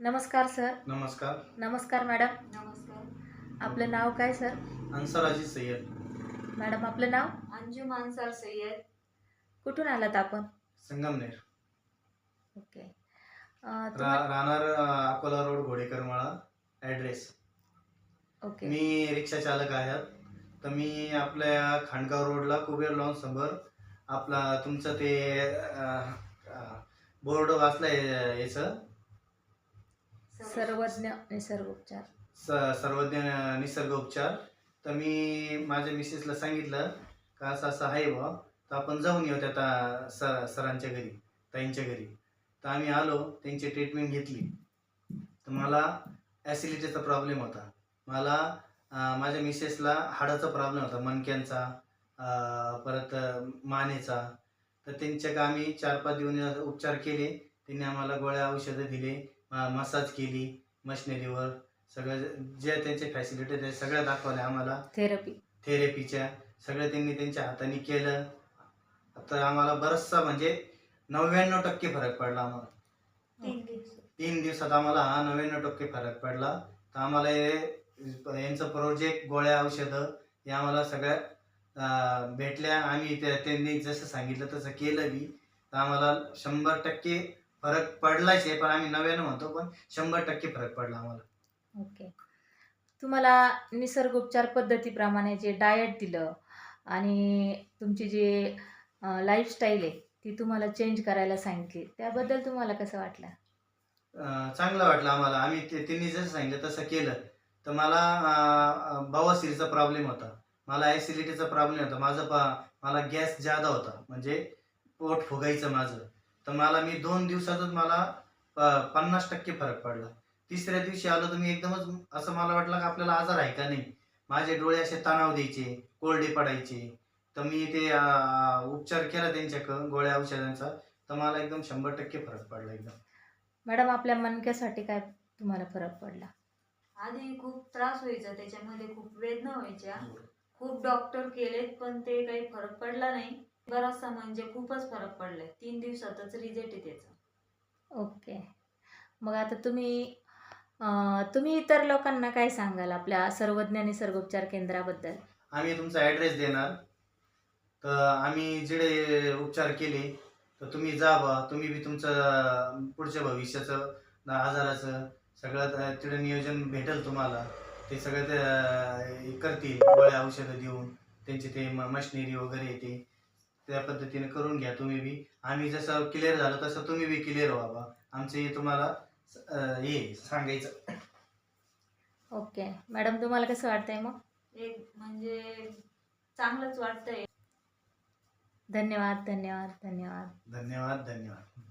नमस्कार सर. नमस्कार. नमस्कार मॅडम. नमस्कार. आपलं नाव काय sir? Answer Ajit Sayyad. Madam आपलं नाव? अंजू मानसार सय्यद. कुठून आलात आपण? संगमनेर. ओके. अं, रा तुम्हा- राहणार अ, अकोला रोड घोडेकर मळा ॲड्रेस ओके. मी रिक्षा चालक आहे. तर मी आपल्या खांडगाव रोडला कुबेर लॉन समोर आपला तुमचं ते बोर्ड वाचलंय याचं. सर्वज्ञ निसर्ग उपचार स सर्वज्ञ निसर्गोपचार. तर मी माझ्या मिसेसला सांगितलं का असं असं आहे बा तर आपण जाऊन येऊ त्या ता- सर सरांच्या घरी ताईंच्या घरी. तर आम्ही आलो त्यांची ट्रीटमेंट घेतली. तर मला ॲसिडिटीचा प्रॉब्लेम होता. मला माझ्या मिसेसला हाडाचा प्रॉब्लेम होता मणक्यांचा परत मानेचा. तर त्यांच्या का आम्ही चार पाच दिवस उपचार केले. त्यांनी आम्हाला गोळ्या औषधं दिले. मसाज केली मशिनरीवर सगळं ज्या त्यांच्या फॅसिलिटी त्या सगळ्या दाखवल्या आम्हाला. थेरपी थेरपीच्या सगळं त्यांनी त्यांच्या हाताने केलं. तर आम्हाला बरचसा म्हणजे नव्याण्णव टक्के फरक पडला आम्हाला. तीन दिवस. तीन दिवसात आम्हाला हा नव्याण्णव टक्के फरक पडला. तर आम्हाला हे यांचं प्रोजेक्ट गोळ्या औषधं हे आम्हाला सगळ्या भेटल्या. आम्ही त्या त्यांनी जसं सांगितलं तसं केलं बी. तर आम्हाला शंभर टक्के फरक पडलाच आहे पण आम्ही नव्याण्णव म्हणतो पण शंभर टक्के फरक पडला आम्हाला. ओके. तुम्हाला निसर्ग उपचार पद्धतीप्रमाणे जे डाएट दिलं आणि तुमची जी लाईफस्टाईल आहे ती तुम्हाला चेंज करायला सांगितली त्याबद्दल तुम्हाला कसं वाटलं? अं, चांगलं वाटलं आम्हाला. आम्ही ते त्यांनी जसं सांगितलं तसं केलं. तर मला बवासीरचा प्रॉब्लेम होता. मला ॲसिडिटीचा प्रॉब्लेम होता. माझं पा मला गॅस जादा होता. म्हणजे पोट फुगायचं माझं. तर मला मी दोन दिवसातच मला पन्नास टक्के फरक पडला. तिसऱ्या दिवशी आलो तर मी एकदमच असं मला वाटलं का आपल्याला आजार आहे का नाही? माझे डोळे असे तणाव द्यायचे कोरडे पडायचे. तर मी ते उपचार केला त्यांच्याकडं गोळ्या औषधांचा. तर मला एकदम शंभर टक्के फरक पडला एकदम. मॅडम आपल्या मणक्यासाठी काय तुम्हाला फरक पडला? आधी खूप त्रास व्हायचा त्याच्यामध्ये खूप वेदना व्हायच्या. खूप डॉक्टर केलेत पण ते काही फरक पडला नाही. बराचसा म्हणजे खूपच फरक पडलाय. तीन दिवसातच रिझल्ट आहे त्याचा. ओके. मग आता तुम्ही अं, तुम्ही इतर लोकांना काय सांगाल आपल्या सर्वज्ञ निसर्गोपचार केंद्राबद्दल? आम्ही तुमचा ॲड्रेस देणार. तर आम्ही जिडे उपचार केले तर तुम्ही जा बा तुम्ही बी तुमचं पुढच्या भविष्याचं न आजाराचं सगळं त- तिकडे नियोजन भेटेल तुम्हाला. ते सगळं ते अं, करतील गोळ्या औषधं देऊन त्यांचे ते मशिनरी वगैरे येते. त्या पद्धतीने करून घ्या तुम्ही बी. आम्ही जसं क्लिअर झालो तसं तुम्ही बी क्लिअर व्हा बा. आमचं हे तुम्हाला अं, हे सांगायचं. ओके. मॅडम तुम्हाला कसं वाटतंय मग? एक म्हणजे चांगलंच वाटतंय. धन्यवाद धन्यवाद धन्यवाद. धन्यवाद धन्यवाद.